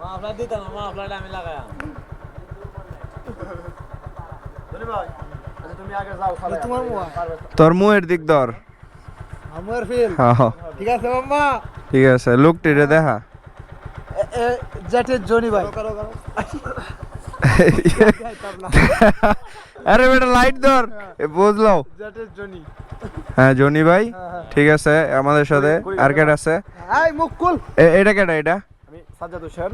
Muffler দিতাম মাফলারটা আমি লাগাইলাম আচ্ছা তুমি আগে যাও খালে তোমার মুয়া। তোর মুয়ের দিক ধর। আমার ফিল। হ্যাঁ, ঠিক আছে মাম্মা। ঠিক আছে লোকটিরে দেখা। জেটের জনি ভাই। আরে বেটা লাইট ধর। এ বুঝলাও জেটের জনি। হ্যাঁ জনি ভাই। ঠিক আছে আমাদের সাথে আর কেটা আছে? এই মুকুল এ- এটা কেটা এটা? সাজ্জাদ হোসেন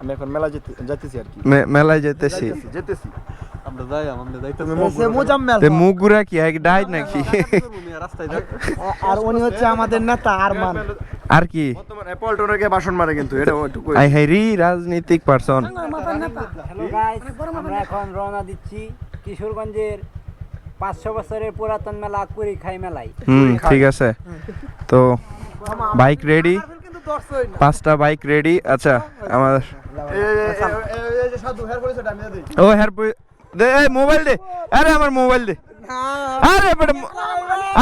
আমি এখন মেলা যেতে যাইতেছি আর কি। মেলায় যেতেছি যাইতেছি, যেতেছি আমরা যাই আমরা যাইতে সে মুজাম্মেল তে মুখ কি? এক ডাইট নাকি? রাস্তায় আর উনি হচ্ছে আমাদের নেতা আরমান। আর কি? পল্টনকে ভাষণ মারে কিন্তু এটা একটু কই? আই হাইরি রাজনীতিক পারসন হ্যালো গাইস আমরা এখন রওনা দিচ্ছি কিশোরগঞ্জের পাঁচশো বছরের পুরাতন মেলা কুড়িখাই মেলায়। হুম ঠিক আছে। তো বাইক রেডি পাঁচটা বাইক রেডি আচ্ছা আমার এই- এই- এই- এই- এই যে সাধু হেয়ার পলিশ আমি দিই। ও হ্যার দে এই মোবাইল দে। আরে আমার মোবাইল দে। আরে বেটা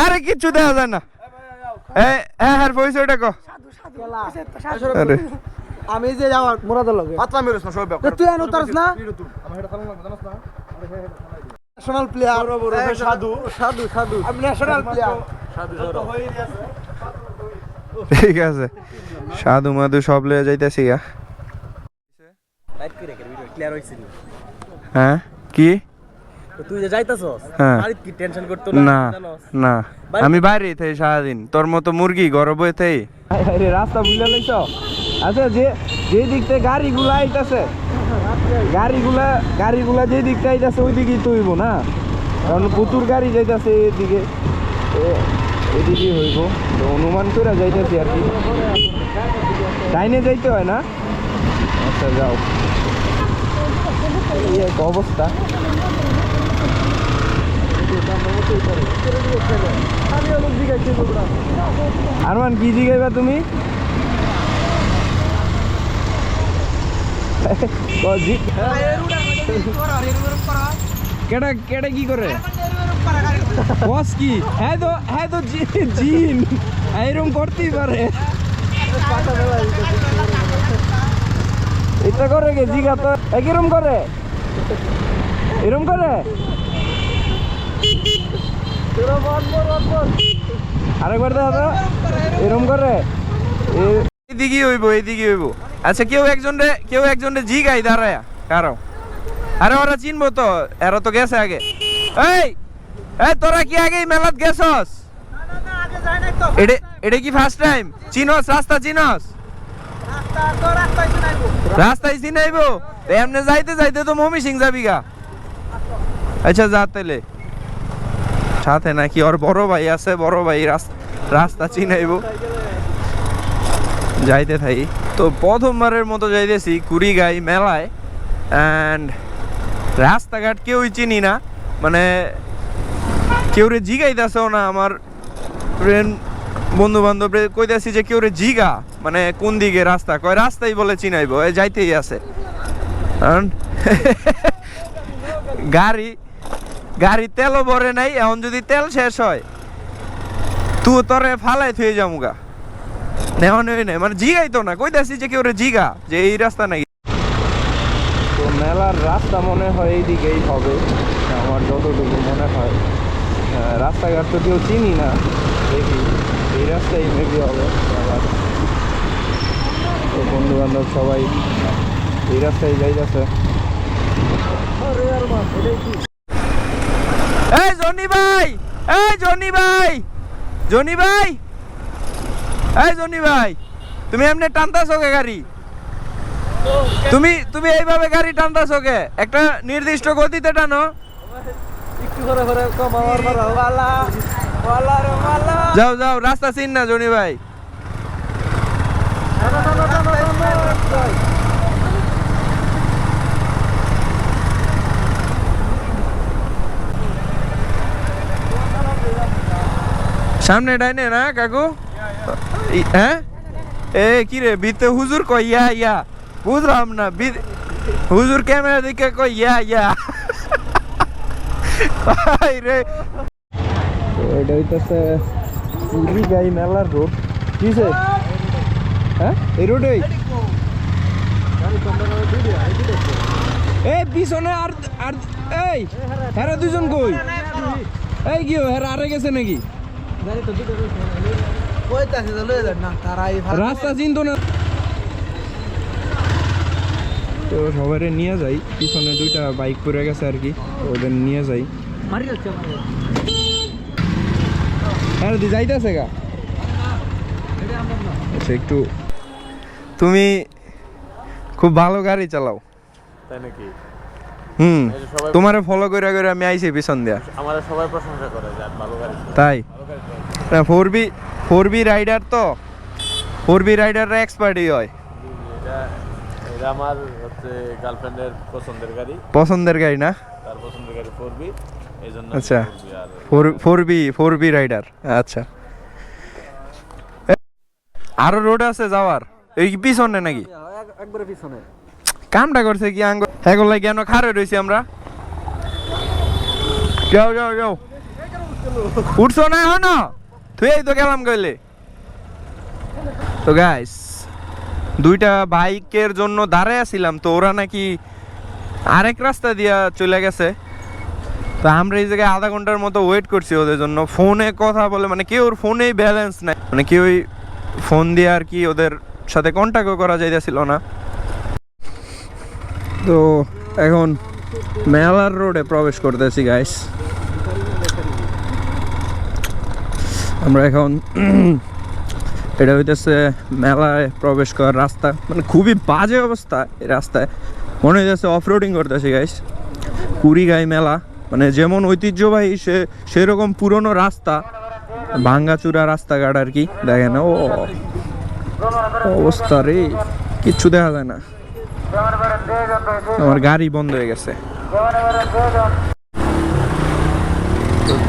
আরে কিচ্ছু দেখা যায় না। এ এ হ্যার পয়সাটা কো। আরে। আমি যে যাওয়ার মুরাদের লগে। পাতলা মেরেছ না সব তো তুই আনো তারস না। আমার এটা চালানো লাগবে জানাস না? ন্যাশনাল প্লেয়ার সাধু সাধু। সাধু আমি ন্যাশনাল প্লেয়ার ঠিক আছে। সাধু মাধু সব লয়ে যাইতেছি গা। হ্যাঁ? কি? তুই যে যাইতাছস হ্যাঁ। আর কি টেনশন করতো না না আমি বাইরে থেকে সারাদিন তোর মতো মুরগি ঘর বইতে রাস্তা বুঝলে লাইছ? আচ্ছা যে যে দিক থেকে গাড়িগুলা আইতাছে গাড়িগুলা গাড়িগুলা যে দিক থেকে আইতাছে ওই দিকেই তুইব না? কারণ প্রচুর গাড়ি যাইতাছে এদিকে। এদিকে হইব। তো অনুমান করে যাইতেছি আর কি। ডাইনে যাইতে হয় না? আচ্ছা যাও। এই এক অবস্থা। আরমান কি জিগাইবা তুমি? জি- কেডা কেডা কি করে? বস কি হ্যাঁ তো হ্যাঁ তো জিন এরকম করতেই পারে এটা করে কে জিগা তো এরম করে এরম করে আরেকবার দেখা তো এরম করে এইদিকে হইব এইদিকে হইব। আচ্ছা কেউ একজন রে, কেউ একজন রে জি গাই দাঁড়ায়, কারও। আরে ওরা চিনবো তো, এরা তো গেছে আগে। এই! এই তোরা কি আগে মেলাত গেছস? এটা কি ফার্স্ট টাইম চিনস, রাস্তা চিনস? রাস্তায় চিনাইবো এমনি যাইতে যাইতে তো মমি সিং যাবি গা। আচ্ছা যা তাইলে। সাথে নাকি ওর বড় ভাই আছে, বড় ভাই রাস- রাস্তা চিনাইবো যাইতে থাকি। তো প্রথমবারের মতো যাইতেছি কুড়িগাই মেলায়। অ্যান্ড রাস্তাঘাট কেউই চিনি না। মানে কেউ রে জিগাইতেছেও না, আমার ফ্রেন্ড বন্ধু বান্ধব কইতাছি যে কেউ রে জিগা মানে কোন দিকে রাস্তা? কয়, রাস্তাই বলে চিনাইবো, এ যাইতেই আছে। গাড়ি গাড়ি তেলও ভরে নাই, এখন যদি তেল শেষ হয় তু তরে ফালাই থুয়ে যামুগা। নেওয়া নেই মানে জিগাই তো না, কইতাছি যে কেউ জিগা, যে এই রাস্তা নাকি তো মেলার রাস্তা মনে হয় এইদিকেই হবে, আমার যতটুকু মনে হয়। রাস্তাঘাট তো কেউ চিনি না। দেখি, এই রাস্তাই মেবি হবে আবার। তো বন্ধু বান্ধব সবাই এই রাস্তায় যাইতেছে। এই জনি ভাই, এই জনি ভাই জনি ভাই, এই জনি ভাই, তুমি এমনি টানতাছো কে গাড়ি? তুমি তুমি এইভাবে গাড়ি টানতাছো কে? একটা নির্দিষ্ট গতিতে টানো। যাও যাও রাস্তা চিন না জনি ভাই সামনে ডাইনে না কাকু ই- হ্যাঁ এ কি রে বিতে হুজুর কই ইয়া ইয়া বুঝলাম না বি- হুজুর ক্যামেরা দিকে কই ইয়া ইয়া ভাই রে রোড হ্যাঁ? এই রোডেই এই? পিছনে আর দুজন কই? এই কি হ্যাঁ আরে গেছে নাকি? রাস্তা চিনতো না। তো সবাই নিয়ে যাই। পিছনে দুইটা বাইক পড়ে গেছে আর কি, ওদের নিয়ে যাই। দি যাইতেছে গা? আচ্ছা একটু তুমি খুব ভালো গাড়ি চালাও। তাই নাকি? হুম তোমারে ফলো করে করে আমি আইছি পিছন দিয়া। আমার সবাই প্রশংসা করে যে ভালো গাড়ি তাই? চালায়। Four B four B rider তো। ফোর বি রাইডাররা এক্সপার্টই হয়। এটা এটা আমার হচ্ছে গার্লফ্রেন্ডের পছন্দের গাড়ি। পছন্দের গাড়ি না? তার পছন্দের গাড়ি ফোর বি আচ্ছা। Four four B four B rider. আচ্ছা। আরও রোড আছে যাওয়ার। এই পিছনে নাকি? একবারে পিছনে। কামটা করছে কি আঙ্গ হেগোলা কেন খারে রয়েছি আমরা। যাও যাও যাও। উঠছো না এখন? তুই এই তো গেলাম গেলে তো গাইস দুইটা বাইকের জন্য দাঁড়ায় আছিলাম তো ওরা নাকি আরেক রাস্তা দিয়া চলে গেছে। তো আমরা এই জায়গায় আধা ঘণ্টার মতো ওয়েট করছি ওদের জন্য। ফোনে কথা বলে মানে কেউ ওর ফোনেই ব্যালেন্স নাই। মানে কেউই ফোন দিয়ে আর কি ওদের সাথে কন্ট্যাক্টও করা যাইতেছিল না। তো এখন মেলার রোডে প্রবেশ করতেছি গাইস আমরা এখন এটা হইতেছে মেলায় প্রবেশ করার রাস্তা। মানে খুবই বাজে অবস্থা এই রাস্তায়। মনে হইতেছে অফ রোডিং করতেছি গাইস কুড়িগাই মেলা। মানে যেমন ঐতিহ্যবাহী সে, সেরকম পুরনো রাস্তা, ভাঙ্গাচুরা রাস্তাঘাট আর কি, দেখেন, ও, অবস্থা রে, কিচ্ছু দেখা যায় না। আমার গাড়ি বন্ধ হয়ে গেছে।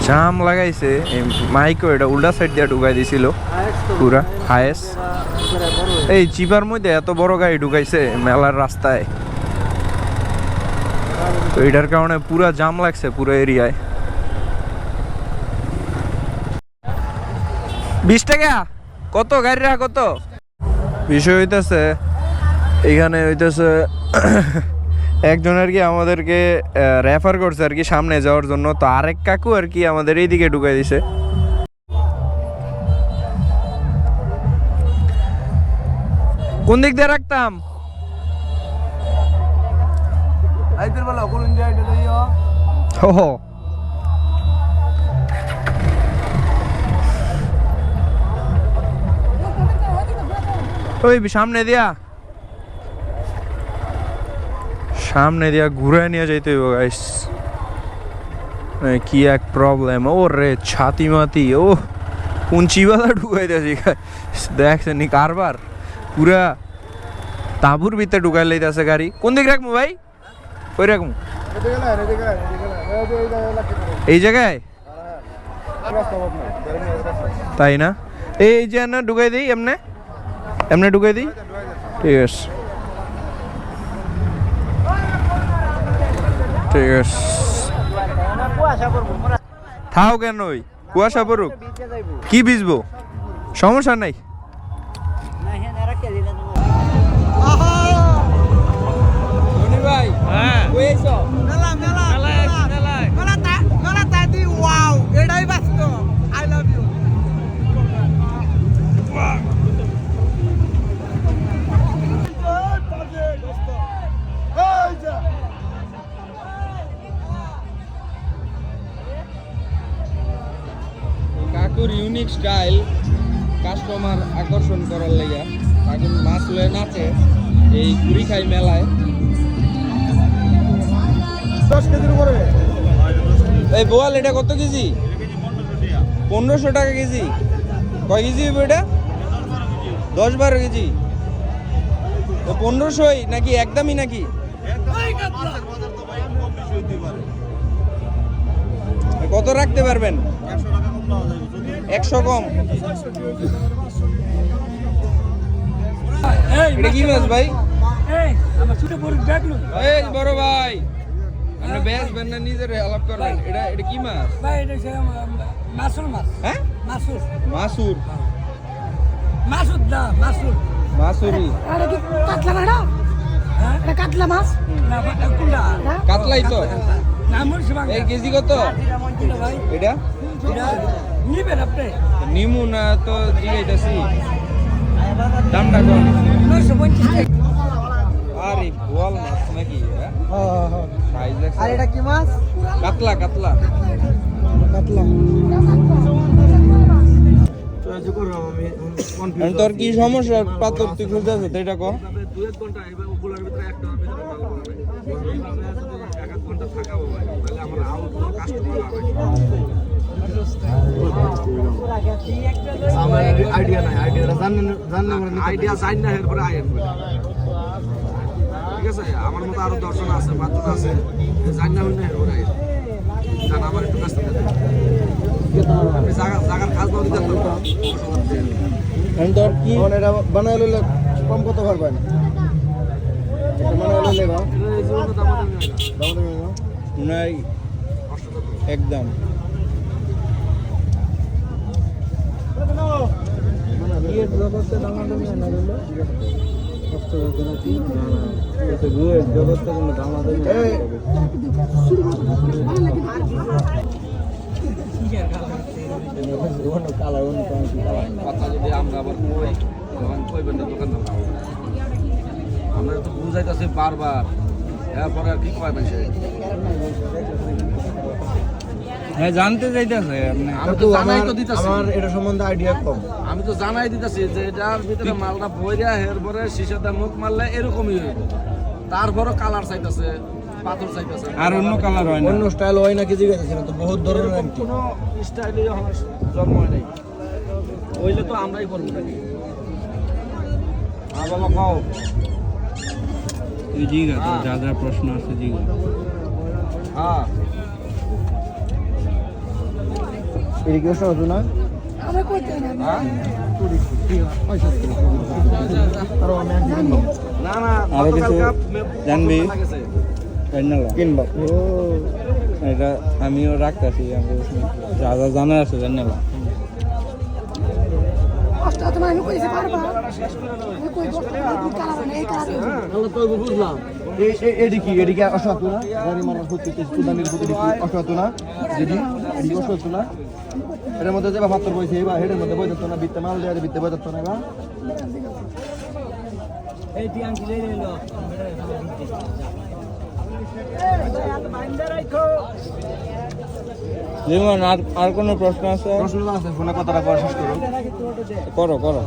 জাম লাগাইছে মাইকও এটা উল্টা সাইড দিয়ে ঢুকাই দিছিল, পুরা হায়েস। এই চিপার মধ্যে এত বড় গাড়ি ঢুকাইছে, মেলার রাস্তায়। তো এটার কারণে পুরা জাম লাগছে পুরো এরিয়ায়। বিশ টাকা? কত? গাড়ি রাখা কত? বিষয় হইতেছে এখানে হইতেছে একজন আর কি আমাদেরকে রেফার করছে আর কি সামনে যাওয়ার জন্য, তো আরেক কাকু আর কি আমাদের এইদিকে ঢুকাই দিছে। কোন দিক দিয়ে রাখতাম? আইতের সামনে দিয়া। সামনে দিয়া ঘুরে নিয়ে যাইতে হইব গাইস কি এক প্রবলেম ও রে ছাতি মাতি ও। উঞ্চি বালা ঢুকাই দিয়েছি দেখছেন নি কারবার? পুরা তাঁবুর ভিতরে ঢুকাই লাইতেছে গাড়ি। কোন দিক রাখব ভাই? ওই না এই জায়গায়? তাই না? এই এই যে না ঢুকাই দিই, এমনে? এমনে ঢুকাই দিই? ঠিক আছে। ঠিক আছে। থাও কেন ওই? কুয়াশা পড়ুক। কি ভিজবো? সমস্যা নাই। হ্যাঁ। মেলা মেলা মেলা। মেলা তা ওয়াও এটাই বাস্তব আই লাভ ইউ কাকুর ইউনিক স্টাইল কাস্টমার আকর্ষণ করার লাইয়া কাকুর মাছ লয়ে নাচে এই কুড়ি খাই মেলায়। দশ কেজির উপরে। এই বোয়াল এটা কত কেজি? পনেরোশো টাকা কেজি। কয় কেজি হইব এটা? দশ বারো কেজি। তো পনেরোশোই নাকি একদমই নাকি? কত রাখতে পারবেন? একশো কম। এটা কি মাছ ভাই? এই বড় ভাই। আপনি বেশ বেন নিজের আলাপ করবেন এটা এটা কি মাছ? মাসুর মাছ। হ্যাঁ? মাসুর। মাসুর। মাসুর দা মাসুর। মাসুরি। এটা কি কাতলা ভাড়া এটা কাতলা মাছ? কাতলাই তো? এই কেজি কত? এটা? নিমু না তো জিগাইতাছি। দামটা কম। আরে বোয়াল মাছ নাকি আর এটা কি মাছ? কাতলা কাতলা। কাতলা। তোর কি সমস্যা? পাথর তুই খুলতে আছে এটা কো। নাই আইডিয়া নাই আইডিয়াটা জানেন জানেন আইডিয়া জান না এরপরে আইন ঠিক আছে? আমার মতো আরও দর্শন আছে পাঁচজন আছে। জান না এরপরে আইন জান আমার একটু কাছ থেকে আপনি জায়গা জায়গার কাজ দিতে পারবেন কি? এটা বানাই লইলে কম কত পারবেন এটা বানাই লইলে গো এই জীবনে দাম দাম দাম নাই। একদম। কথা যদি আমরা আবার কই তখন কইবেন না দোকান আমরা তো বুঝাইতেছি বারবার। এরপরে আর কি কয় মানুষে হ্যাঁ জানতে চাইতেছে আমি তো জানাই তো দিতেছি। আমার এটা সম্বন্ধে আইডিয়া কম। আমি তো জানাই দিতেছি যে এটার ভিতরে মালটা বইরা এরপরে শিশাতে মুখ মারলে এরকমই হইব। তারপরও কালার চাইতেছে পাথর চাইতেছে। আর অন্য কালার হয় না। অন্য স্টাইল হয় নাকি জিজ্ঞাসা তো বহুত ধরনের কোনো আমার জন্ম হয় নাই। হইলে তো আমরাই করব নাকি? আর বাবা খাও। তুই জিগা তোর যা যা প্রশ্ন আছে জিগা। হ্যাঁ। হতো না? আমরা কইতে না না না আরও কিছু জানবি কিনবা এটা আমিও রাখতেছি যা যা জানার আছে জানালা কষ্ট তোমার আমি কইছি পারবা আমি কই বসতে দুই কালার না এই কালার তাহলে তো বুঝলাম এডি কি এডি কি অসহাত না গাড়ি মারার হচ্ছে সুদানির হতে অসহাত না যদি এডি অসহাত না? এটার মধ্যে যে ভাতর বইছে এবার হেডের মধ্যে বই দিত না বিত্তে মাল বিত্তে বই না যেমন আর আর কোনো প্রশ্ন আছে? প্রশ্ন আছে ফোনে কথাটা করা শেষ করো। করো করো।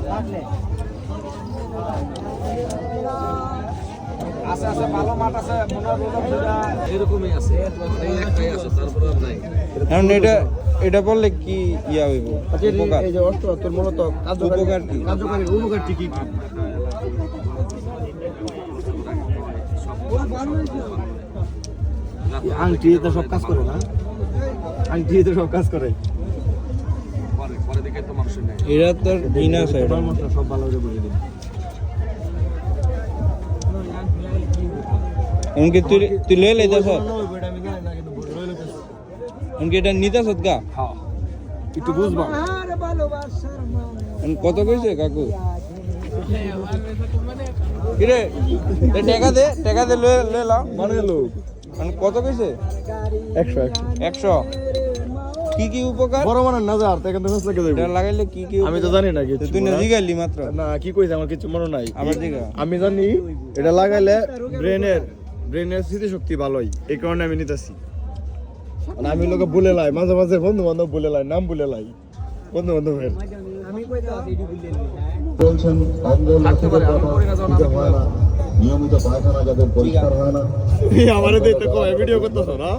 আছে আছে ভালো মাঠ আছে মনে হয় এরকমই আছে। এই একটাই আছে তারপরে এখন এটা এটা বললে কি ইয়া হইব? উপকার। এই যে অষ্টআত্তর মূলত উপকার কি? কার্যকারী উপকারটি কি কি আংটি তো সব কাজ করে না। আংটি তো সব কাজ করে। মানুষের তোর। গরম মশলা সব ভালো করে বুঝে দিন এমনকি তুই আমি জানি না কিন্তু রয়ে লইতেছে এমনকি এটা নিতেছ গা? হ্যাঁ। একটু বুঝবা। আরে ভালোবাসার মান এখন কত কইছে কাকু? কিরে টাকা দে টাকা দে লয়ে লয়ে লাও মানে লোক এখন কত কইছে? একশো একশো। একশো। কি কি উপকার? বড় মানে না যার তাই কিন্তু ফেস লাগে এটা লাগাইলে কি কি আমি তো জানি না কিছু তুই না জিগাইলি মাত্র। না কি কইছে আমার কিছু মনে নাই। আবার জিগা। আমি জানি এটা লাগাইলে ব্রেনের ব্রেনের স্মৃতিশক্তি ভালো হয় এই কারণে আমি নিতেছি। মানে আমি লোকে বলে লাই মাঝে মাঝে বন্ধু বান্ধব বলে লাই নাম বলে লাই বন্ধু বান্ধবের বলছেন নিয়মিত পায়খানা যাদের পরিষ্কার হয় না। আমারে কয় ভিডিও করতেছো না?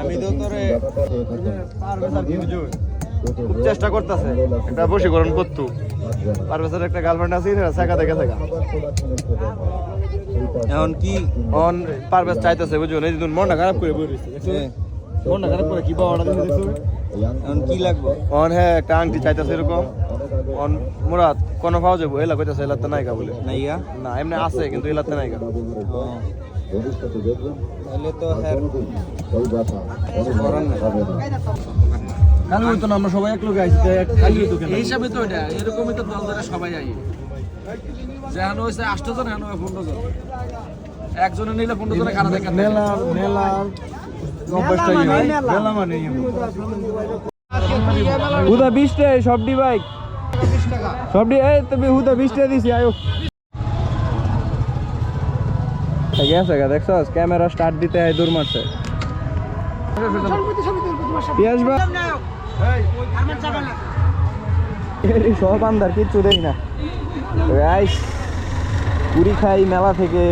আমি তো তোরে চেষ্টা করতেছে। একটা বশীকরণ করতু। পারভেজের একটা গার্লফ্রেন্ড আছে না সাকা দেখে থাকা এখন কি? অন পারভেজ চাইতেছে বুঝুন এই দিন মনটা খারাপ করে বই করে কি দেখে এখন কি লাগবে? অন হ্যাঁ একটা আংটি চাইতেছে এরকম। অন মুরাদ কোন পাওয়া যাব এলা কইতাছে এলাতে নাইকা বলে। নাইয়া না এমনি আছে কিন্তু এলাতে নাইকা। ও, ভবিষ্যতে দেখবেন তাহলে তো হ্যাঁ। কাল হইতো না আমরা সবাই এক লোকে আইছি তাই হইতো কেন এই হিসাবে তো এটা এরকমই তো দল ধরে সবাই আই যেহানো হয়েছে আষ্ট জন হেন পনেরো জন। একজনে নিলে পনেরো জনে খানা দেখেন মেলার মেলার মানে। হুদা বিশটা সবটি বাইক। সবটি এই তুমি হুদা বিশটা দিছি আয়ো। গেছে গা দেখছস ক্যামেরা স্টার্ট দিতে হয় দূর মারছে। পিয়াস সব আন্দার কিচ্ছু দেই না। গাইস পুরি খাই মেলা থেকে।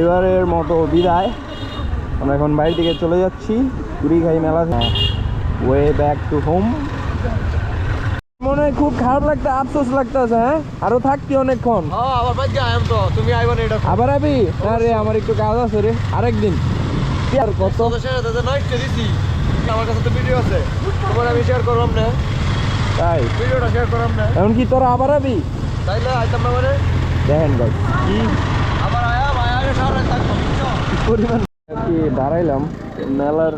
এবারের মতো বিদায়। আমরা এখন বাড়ি দিকে চলে যাচ্ছি। পুরি খাই মেলা। ওয়ে ব্যাক টু হোম মনে খুব খারাপ লাগতে আফসোস লাগতেছে হ্যাঁ? আরও থাকতি অনেকক্ষণ। হ্যাঁ আবার আবি? আরে আমার একটু কাজ আছে রে। আরেকদিন। আর কত? আমার কাছে তো ভিডিও আছে। তোমার আমি শেয়ার করলাম না। তাই? ভিডিওটা শেয়ার করলাম না। এখন কি তোরা আবার আবি? তাইলে আইতাম না মানে? দেখেন কি আবার আয়া ভাই সারা থাকব পরিমাণ আর কি দাঁড়াইলাম। মেলার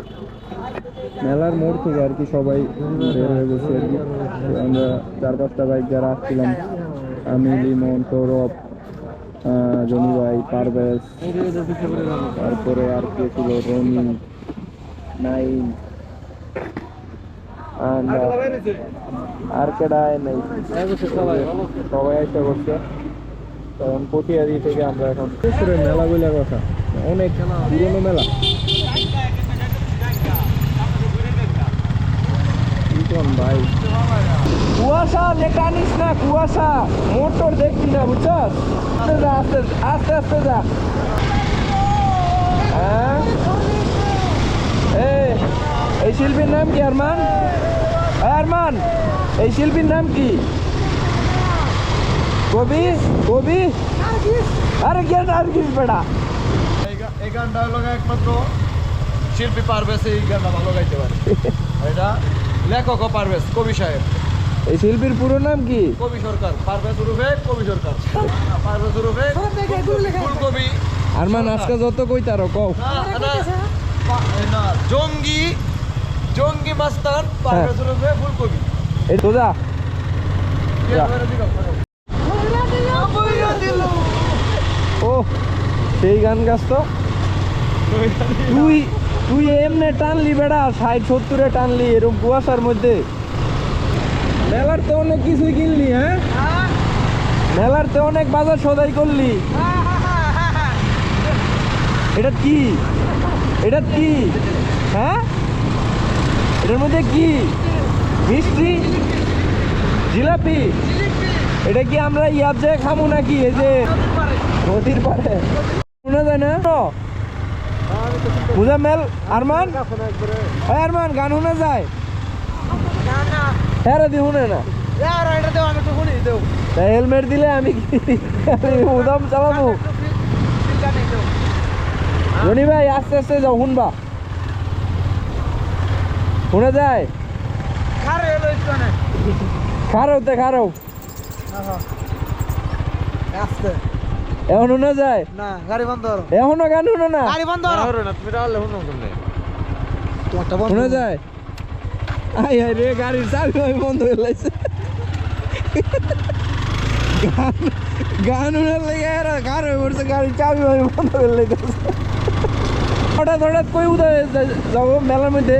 মেলার মোড় থেকে আর কি সবাই বের হয়ে গেছে আর কি। আমরা চার পাঁচটা বাইক যারা আসছিলাম আমি লিমন সৌরভ আহ, জনি ভাই পারভেজ তারপরে আর কে ছিল? রনি নাইন আর কেডায় নেই। সবাই একটা করছে। কারণ পটিয়াদি থেকে আমরা এখন মেলা বলে কথা। অনেক পুরনো মেলা। ভাই? কুয়াশা লেখা নিস না, কুয়াশা। মোটর দেখবি না, বুঝছস? আস্তে যা, আস্তে আস্তে আস্তে যা। হ্যাঁ? এই শিল্পীর নাম কি, আরমান? এই আরমান, এই শিল্পীর নাম কি? কবি? কবি? আরে কে নার্গিস বেড়া এই গানটা হলো একমাত্র শিল্পী পারভেজ এই গানটা ভালো গাইতে পারে। এটা লেখকও পারভেজ কবি সাহেব। এই শিল্পীর পুরো নাম কি? কবি সরকার পারভেজ উরুফে কবি সরকার। পারভেজ উরুফে ফুলকবি আরমান আজকে যত কই তারো কও। না, জঙ্গি জঙ্গি মাস্তান পারভেজ উরুফে ফুলকবি এই তো যা। ও সেই গান গাছ তো। তুই তুই এমনে টানলি বেড়া, ষাট, সত্তরে টানলি এরকম কুয়াশার মধ্যে। মেলার তো অনেক কিছুই কিনলি হ্যাঁ? মেলার তো অনেক বাজার সদাই করলি। এটা কি? এটা কি? হ্যাঁ? এটার মধ্যে কি? মিষ্টি? জিলাপি? এটা কি আমরা ইয়ার যে খামু নাকি? এই যে নদীর পারে শোনা যায় না? মুজাম্মেল, আরমান? ওই আরমান, গান শোনা যায়? হ্যাঁ দি শুনে না। হেলমেট দিলে আমি উদাম চালাবো? রনি ভাই, আস্তে আস্তে যাও, শুনবা। শুনে যায়? খারো তে খারো। আস্তে। এখন শুনে যায়? না গাড়ি বন্ধ করো। এখনও গান শুনো না? গাড়ি বন্ধ করো। না তুমি তাহলে শুনো কেমনে? তোমারটা বন্ধ শোনা যায়? আই আই রে গাড়ির চাবি আমি বন্ধ হয়ে লাইছে। গান গান শোনার লেগে এরা গান হয়ে পড়ছে গাড়ির চাবি আমি বন্ধ হয়ে লাইতেছে। হঠাৎ হঠাৎ কই উদয় যাব মেলার মধ্যে।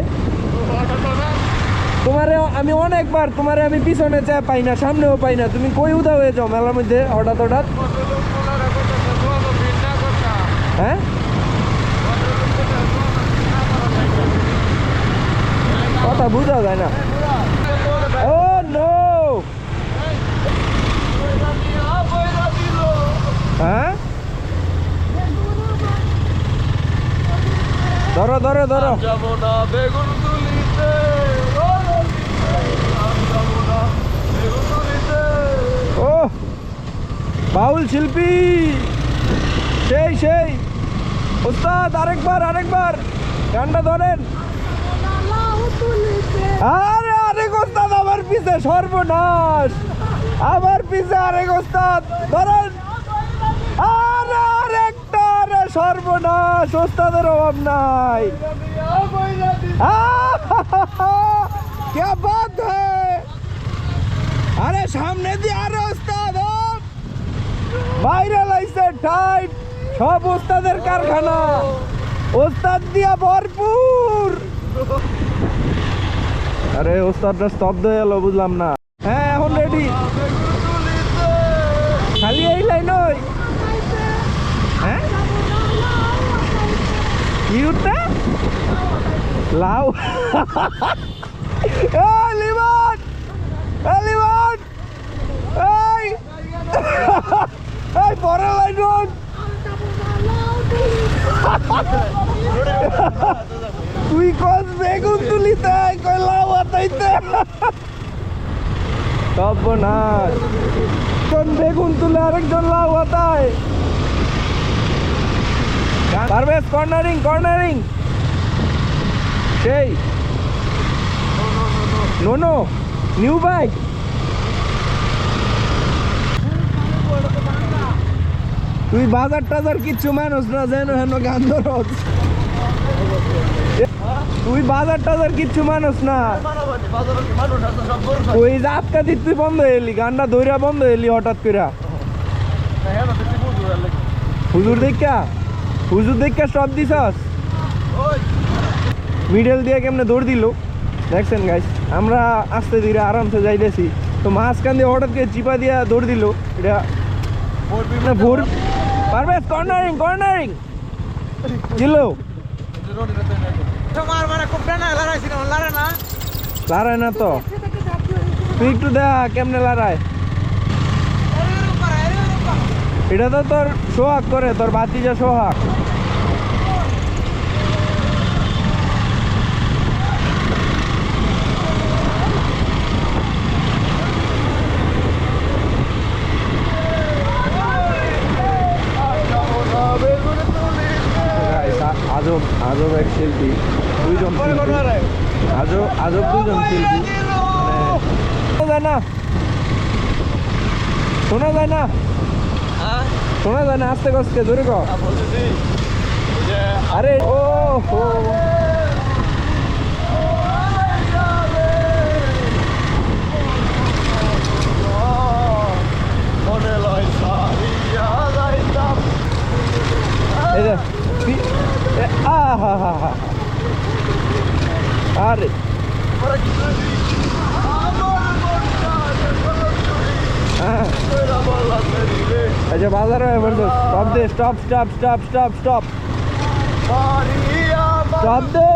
তোমারে আমি অনেকবার তোমারে আমি পিছনে চা পাই না সামনেও পাই না। তুমি কই উদা হয়ে যাও মেলার মধ্যে হঠাৎ হঠাৎ? হ্যাঁ? কথা বুঝা যায় না। ও নো হ্যাঁ? ধরো ধরো ধরো। বেগুন তুলিতে ও বাউল শিল্পী। সেই সেই। উস্তাদ, আরেকবার আরেকবার। গানটা ধরেন। আরে আরেক উস্তাদ, আমার পিছে সর্বনাশ। আবার পিছে আরেক উস্তাদ, ধরেন। আরে আরেকটা, আরে সর্বনাশ ওস্তাদের অভাব নাই। কে বাদ আরে সামনে দিয়ে আরে ওস্তাদ বাইরে লাইছে টাইট। সব ওস্তাদের কারখানা। ওস্তাদ দিয়া ভরপুর। আরে ওস্তাদটা স্তব্ধ হয়ে গেল, বুঝলাম না। হ্যাঁ এখন রেডি খালি এই লাইন ওই। হ্যাঁ? উঠতে লাউ। এই। তুই কস বেগুন তুলিতে কই লাউ আতাইতে। সর্বনাশ। একজন বেগুন তুলে আরেকজন লাউ আতায়? Parvez, cornering cornering. সেই। No no. New bike. তুই বাজার টাজার কিচ্ছু মানুষ না, যেন হেন গান ধরস তুই বাজার টাজার কিচ্ছু মানুষ না। ওই দিত তুই বন্ধ এলি গানটা ধইরা বন্ধ এলি হঠাৎ করে হুজুর দেখা হুজুর দেখা সব দিছস? মিডল দিয়ে কেমনে দৌড় দিল? দেখছেন গাইস আমরা আস্তে ধীরে আরামসে যাইতেছি। তো মাঝখান দিয়ে হঠাৎ করে চিপা দিয়া দৌড় দিল। এটা ভোর পারবে কর্নারিং কর্নারিং মানে না? লারায় না তো। তুই একটু দেখ কেমনে লারায় এটা তো তোর সোহাগ করে তোর বাতিজা সোহাগ। আজব আজব এক শিল্পী। দুইজন আজব আজব দুজন শিল্পী। মানে শোনা যায় না। শোনা যায় না। শোনা যায় না আস্তে কস্তে ধরে আরে ও হো মনে লয় সারিয়া যাইতাম এই যে পি- এ, আহা হা হা আরে ওরা কি করি? আমার মনটা হ্যাঁ তোরা বলা রে এই যে বাজার হয়ে পড়ছে দে stop stop stop stop stop stop দে।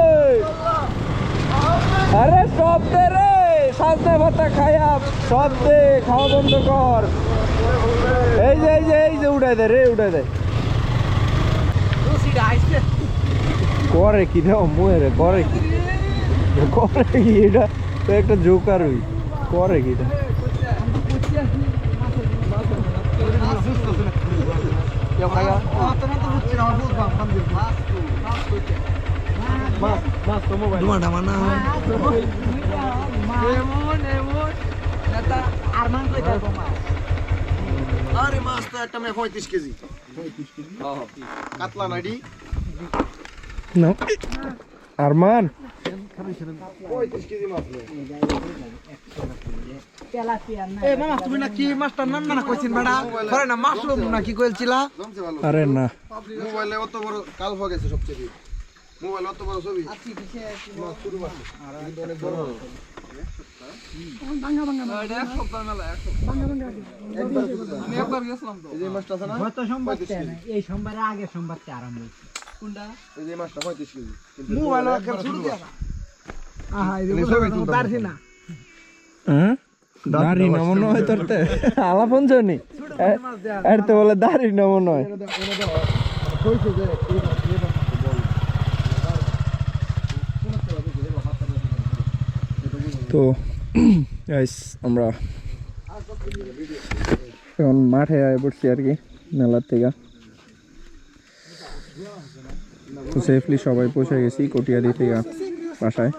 আরে স্টপ দে রে সাজনে ভাতা খায়া স্টপ দে, খাওয়া বন্ধ কর। এই যে এই যে এই যে, উঠাই দে রে, উঠাই দে। করে কি দেও মুয়ে রে করে কি? করে কি এটা? তো একটা জোকার করে কি এটা তোমার তো হচ্ছে না ফুল পাম পাম দিল মাছ মাছ কইতে তোমারটা মানা এমন এমন নেতা আরমান কই থাকো মা? আরে মাছ তো একটা মেয়ে পঁয়ত্রিশ কেজি। কাতলা নাইডি না। আরমান? পঁয়ত্রিশ কেজি মাছ এ মামা তুমি না কি মাছটা নাম না কইছিন বেড়া? করে না মাশরুম না কি কইছিলা আরে না। মোবাইলে অত বড় কাল হয়ে গেছে সবচেয়ে। মোবাইলে অত বড় ছবি। মাছ শুরু মাছ কিন্তু অনেক বড়। বড়। আমি একবার গেছিলাম তো। এই যে মাছটা আছে না? গত সোমবার পঁয়ত্রিশ কেজি। এই সোমবারে আগের সোমবার আরম্ভ হয়েছে। এই যে মাছটা পঁয়ত্রিশ কেজি। মোবাইল আহা এই পারছি না। হ্যাঁ? দাড়ি না মনে হয় তোর তে। আলা পঞ্চনি আর তো বলে দাড়ি না মনে হয়। কইছে যে এই মাছ, এই মাছ বল। তো গাইস আমরা এখন মাঠে আয় পড়ছি আর কি মেলার থেকে। তো সেফলি সবাই পৌঁছে গেছি কটিয়াদি থেকে বাসায়।